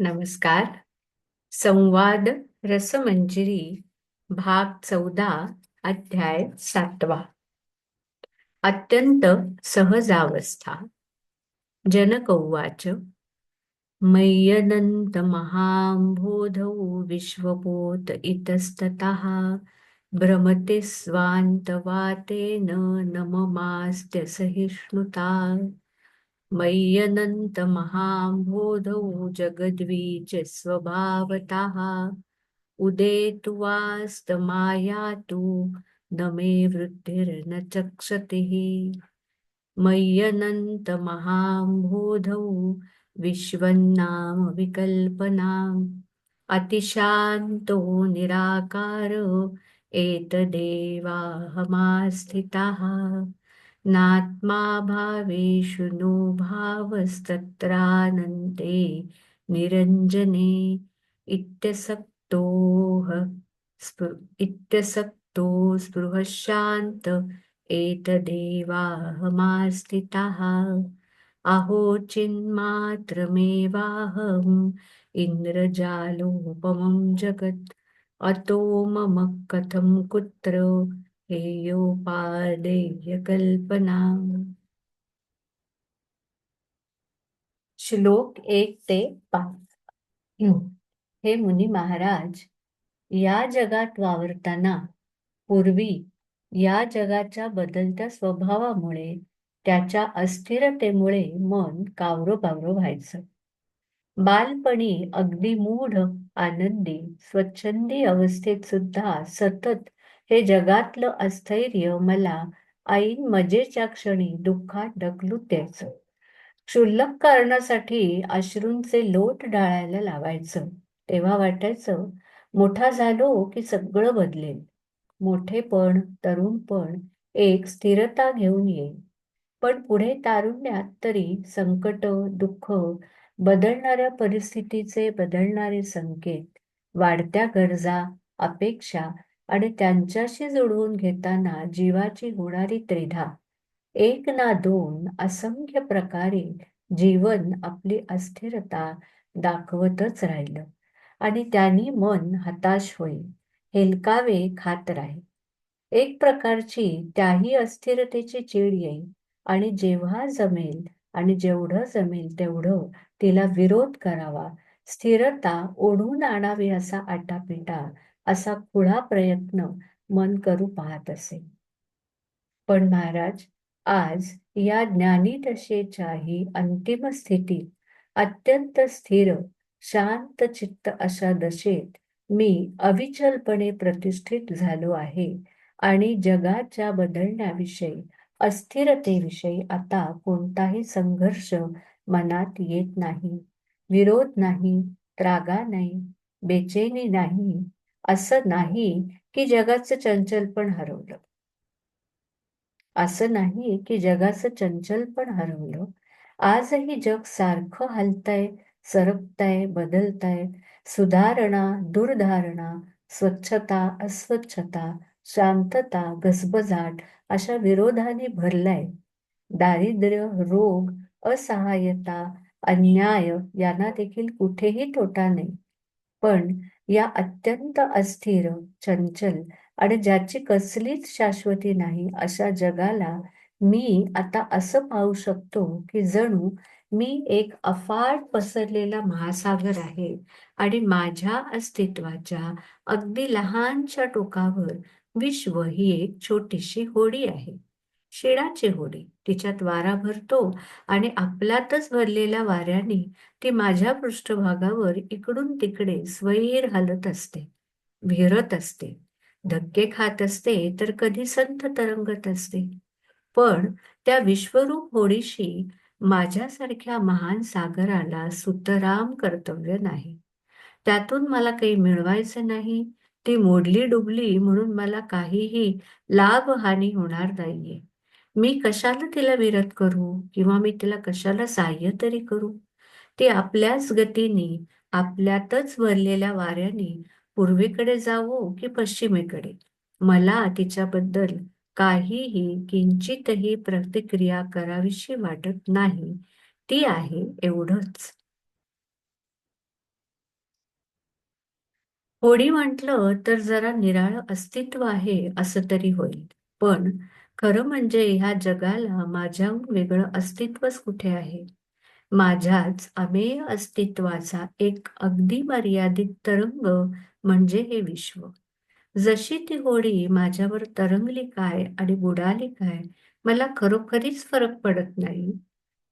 नमस्कार. संवाद रसमंजिरी भाग चौदा अध्याय सातवा. अत्यंत सहजावस्था. जनक उवाच मय्यनंत महांबोधौ विश्वपोत इतस्ततः भ्रमते स्वान्तवातेन न सहिष्णुता मय्यनन्तमहाम्भोधौ जगद्वीच स्वभावतः उदेतु वास्तमायातु न मे वृद्धिर्न चक्षतिः मय्यनन्तमहाम्भोधौ विश्वन्नाम विकल्पनाम् अतिशान्तो निराकार एतदेवाहमास्थितः। नात्मा भावेषु नो भावस्तत्रानन्ते निरञ्जने इत्यसक्तोः इत्यसक्तो स्पृहशान्त एतदेवाहमास्थितः। अहो चिन्मात्रमेवाहम् इन्द्रजालोपमं जगत्। अतो मम कथं कुत्र कल्पना श्लोक एक ते पाच हे मुनी महाराज या जगात वावरताना पूर्वी या जगाच्या बदलत्या स्वभावामुळे त्याच्या अस्थिरतेमुळे मन कावरो पावरो व्हायचं बालपणी अगदी मूढ आनंदी स्वच्छंदी अवस्थेत सुद्धा सतत हे जगातलं अस्थैर्य मला ऐन मजेच्या क्षणी दुःखात ढकलून द्यायचं. क्षुल्लक कारणासाठी अश्रूंचे लोट डाळायला लावायचं. तेव्हा वाटायचं मोठा झालो की सगळं बदलेल. मोठेपण तरुणपण एक स्थिरता घेऊन येईल. पण पुढे तारुण्यात तरी संकट दुःख बदलणाऱ्या परिस्थितीचे बदलणारे संकेत वाढत्या गरजा अपेक्षा आणि त्यांच्याशी जुळवून घेताना जीवाची होणारी त्रिधा. एक ना दोन असंख्य प्रकारे जीवन आपली अस्थिरता दाखवतच राहिलं. आणि त्यांनी मन हताश होईल. हेलकावे खात राहील. एक प्रकारची त्याही अस्थिरतेची चीड येईल. आणि जेव्हा जमेल आणि जेवढं जमेल तेवढं तिला विरोध करावा. स्थिरता ओढून आणावी असा आटापिटा असा खुळा प्रयत्न मन करू पाहत असे. पण महाराज आज या ज्ञानी दशेच्याही अंतिम स्थितीत अत्यंत स्थिर शांत चित्त अशा दशेत मी अविचलपणे प्रतिष्ठित झालो आहे आणि जगाच्या बदलण्याविषयी अस्थिरतेविषयी आता कोणताही संघर्ष मनात येत नाही. विरोध नाही त्रागा नाही बेचैनी नाही असं नाही की जगाचं चंचल पण हरवलं. असं नाही की जगाचं चंचल पण हरवलं. आजही जग सारखं हलतंय सरकताय बदलताय. सुधारणा दुर्धारणा स्वच्छता अस्वच्छता शांतता गजबजाट अशा विरोधाने भरलाय. दारिद्र्य रोग असहाय्यता अन्याय यांना देखील कुठेही तोटा नाही. पण या अत्यंत अस्थिर चंचल आणि ज्याची कसलीच शाश्वती नाही अशा जगाला मी आता असं पाहू शकतो की जणू मी एक अफाट पसरलेला महासागर आहे आणि माझ्या अस्तित्वाच्या अगदी लहानशा टोकावर विश्व ही एक छोटीशी होडी आहे. शिडाची होडी. तिच्यात वारा भरतो आणि आपल्यातच भरलेल्या वाऱ्याने ती माझ्या पृष्ठभागावर इकडून तिकडे स्वैर हलत असते भिरत असते. धक्के खात असते तर कधी संत तरंगत असते. पण त्या विश्वरूप होडीशी माझ्यासारख्या महान सागराला सुतराम कर्तव्य नाही. त्यातून मला काही मिळवायचं नाही. ती मोडली डुबली म्हणून मला काहीही लाभ हानी होणार नाहीये. मी कशाला तिला विरत करू? किंवा मी तिला कशाला सहाय्य तरी करू? ती आपल्याच गतीने आपल्यातच भरलेल्या वाऱ्याने पूर्वेकडे जावो की पश्चिमेकडे? मला तिच्याबद्दल काहीही किंचितही प्रतिक्रिया करावीशी वाटत नाही. ती आहे एवढंच. होडी म्हटलं तर जरा निराळ अस्तित्व आहे असं तरी होईल. पण खरं म्हणजे ह्या जगाला माझ्याहून वेगळं अस्तित्वच कुठे आहे? माझ्याच अमेय अस्तित्वाचा एक अगदी मर्यादित तरंग म्हणजे हे विश्व. जशी ती होडी माझ्यावर तरंगली काय आणि बुडाली काय मला खरोखरीच फरक पडत नाही.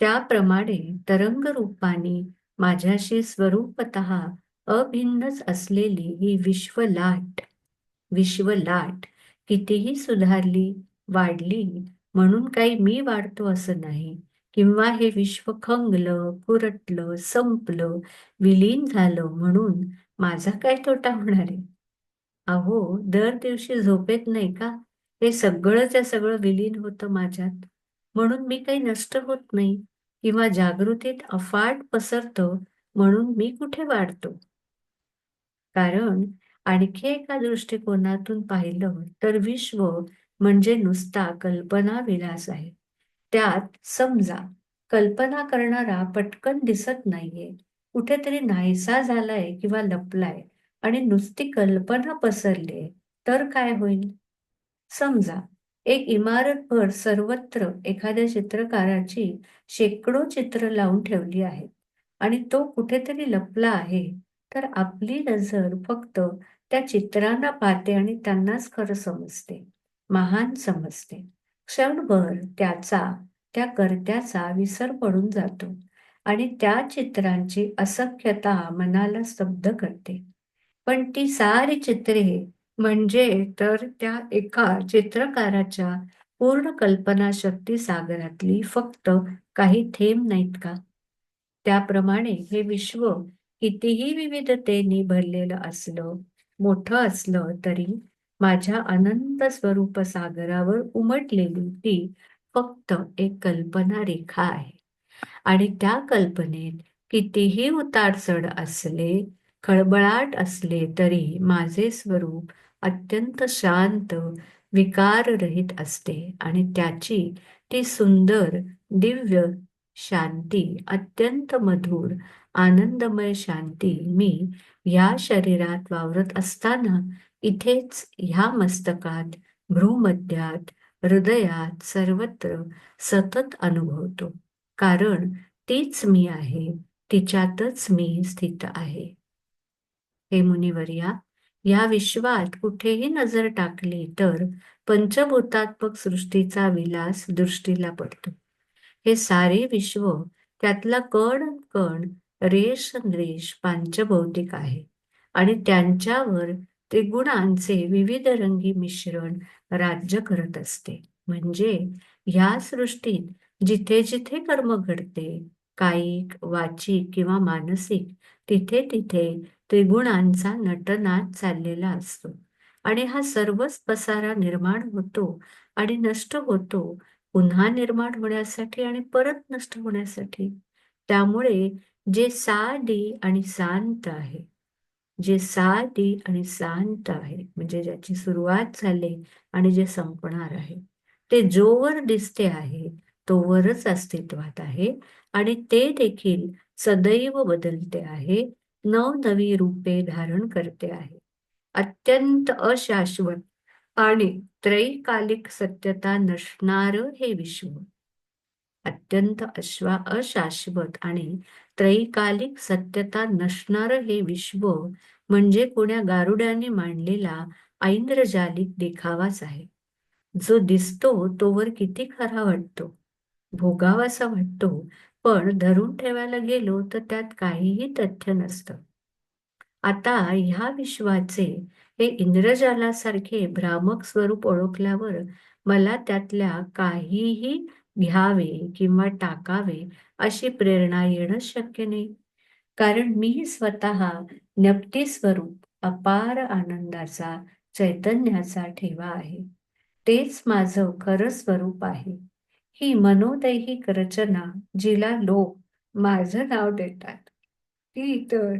त्याप्रमाणे तरंग रूपाने माझ्याशी स्वरूपत अभिन्नच असलेली ही विश्वलाट विश्वलाट कितीही सुधारली वाढली. म्हणून काही मी वाढतो असं नाही. किंवा हे विश्व खंगलं कुरटलं संपलं विलीन झालं म्हणून माझा काय तोटा होणार आहे? अहो दर दिवशी झोपेत नाही का? हे सगळंच्या सगळं विलीन होतं माझ्यात. म्हणून मी काही नष्ट होत नाही किंवा जागृतीत अफाट पसरतो म्हणून मी कुठे वाढतो? कारण आणखी एका दृष्टिकोनातून पाहिलं तर विश्व म्हणजे नुसता कल्पना विलास आहे. त्यात समजा कल्पना करणारा पटकन दिसत नाहीये. कुठेतरी नाहीसा झालाय किंवा लपलाय आणि नुसती कल्पना पसरली तर काय होईल? समजा एक इमारतभर सर्वत्र एखाद्या चित्रकाराची शेकडो चित्र लावून ठेवली आहेत आणि तो कुठेतरी लपला आहे तर आपली नजर फक्त त्या चित्रांना पाहते आणि त्यांनाच खरं समजते. महान समजते. क्षणभर त्याचा त्या कर्त्याचा विसर पडून जातो आणि त्या चित्रांची असख्यता मनाला स्तब्ध करते. पण ती सारी चित्रे म्हणजे तर त्या एका चित्रकाराच्या पूर्ण कल्पनाशक्ती सागरातली फक्त काही थेंब नाहीत का? त्याप्रमाणे हे विश्व कितीही विविधतेने भरलेलं असलं मोठं असलं तरी माझ्या अनंत स्वरूप सागरावर उमटलेली ती फक्त एक कल्पना रेखा आहे. आणि त्या कल्पनेत कितीही उतार चढ असले खळबळाट असले तरी माझे स्वरूप अत्यंत शांत विकाररहित असते आणि त्याची ती सुंदर दिव्य शांती अत्यंत मधुर आनंदमय शांती मी या शरीरात वावरत असताना इथेच ह्या मस्तकात भ्रूमध्यात हृदयात सर्वत्र सतत अनुभवतो. कारण तीच मी आहे तिच्यातच मी स्थित आहे. हे मुनिवर्या या विश्वात कुठेही नजर टाकली तर पंचभूतात्मक सृष्टीचा विलास दृष्टीला पडतो. हे सारे विश्व त्यातला कण कण रेश रेश पांचभौतिक आहे. आणि त्यांच्यावर त्रिगुणांचे विविध रंगी मिश्रण राज्य करत असते. म्हणजे ह्या सृष्टीत जिथे जिथे कर्म घडते कायिक वाचिक किंवा मानसिक तिथे तिथे त्रिगुणांचा नटनाद चाललेला असतो. आणि हा सर्वच पसारा निर्माण होतो आणि नष्ट होतो पुन्हा निर्माण होण्यासाठी आणि परत नष्ट होण्यासाठी. त्यामुळे जे साधी आणि शांत आहे जे साधी आणि सांत आहे म्हणजे ज्याची सुरुवात झाली आणि जे संपणार आहे. ते जोवर दिसते आहे तोवरच अस्तित्वात आहे आणि ते देखील सदैव बदलते आहे नवनवी रूपे धारण करते आहे. अत्यंत अशाश्वत आणि त्रैकालिक सत्यता नसणार हे विश्व. अत्यंत अश्वा अशाश्वत आणि त्रैकालिक सत्यता नसणार हे विश्व म्हणजे कोण्या गारुड्याने मांडलेला ऐंद्रजालिक देखावाच आहे. जो दिसतो तोवर किती खरा वाटतो. भोगावासा वाटतो पण धरून ठेवायला गेलो तर त्यात काहीही तथ्य नसतं. आता ह्या विश्वाचे हे इंद्रजालासारखे भ्रामक स्वरूप ओळखल्यावर मला त्यातल्या काहीही घ्यावे किंवा टाकावे अशी प्रेरणा येणं शक्य नाही. कारण मी स्वतः नपटी स्वरूप अपार आनंदाचा चैतन्याचा ठेवा आहे. तेच माझं खरं स्वरूप आहे. ही मनोदैहिक रचना जिला लोक माझं नाव देतात. ती तर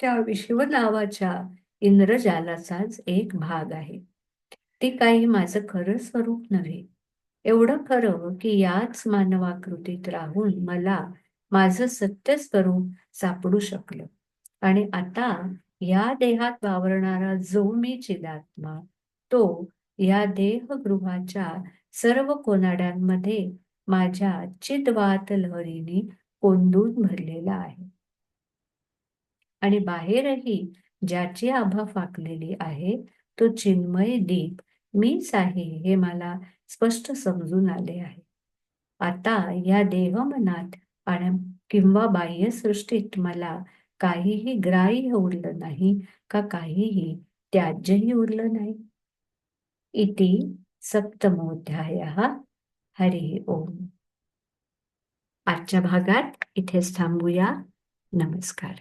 त्या विश्व नावाच्या इंद्रजालाचाच एक भाग आहे. ती काही माझं खरं स्वरूप नव्हे. एवढं खरं की याच मानवाकृतीत राहून मला माझं सत्य स्वरूप सापडू शकलं. आणि आता या देहात वावरणारा जो मी चिदात्मा तो या देहगृहाच्या सर्व कोनाड्यांमध्ये माझ्या चिदवात लहरीने कोंदून भरलेला आहे. आणि बाहेरही ज्याची आभा फाकलेली आहे तो चिन्मय दीप मीच आहे हे मला स्पष्ट समजून आले आहे. आता या देहमनात आणि किंवा बाह्यसृष्टीत मला काहीही ग्राह्य उरलं नाही का काहीही त्याज्यही उरलं नाही. इति सप्तमोध्याय. हरी ओम. आजच्या भागात इथेच थांबूया. नमस्कार.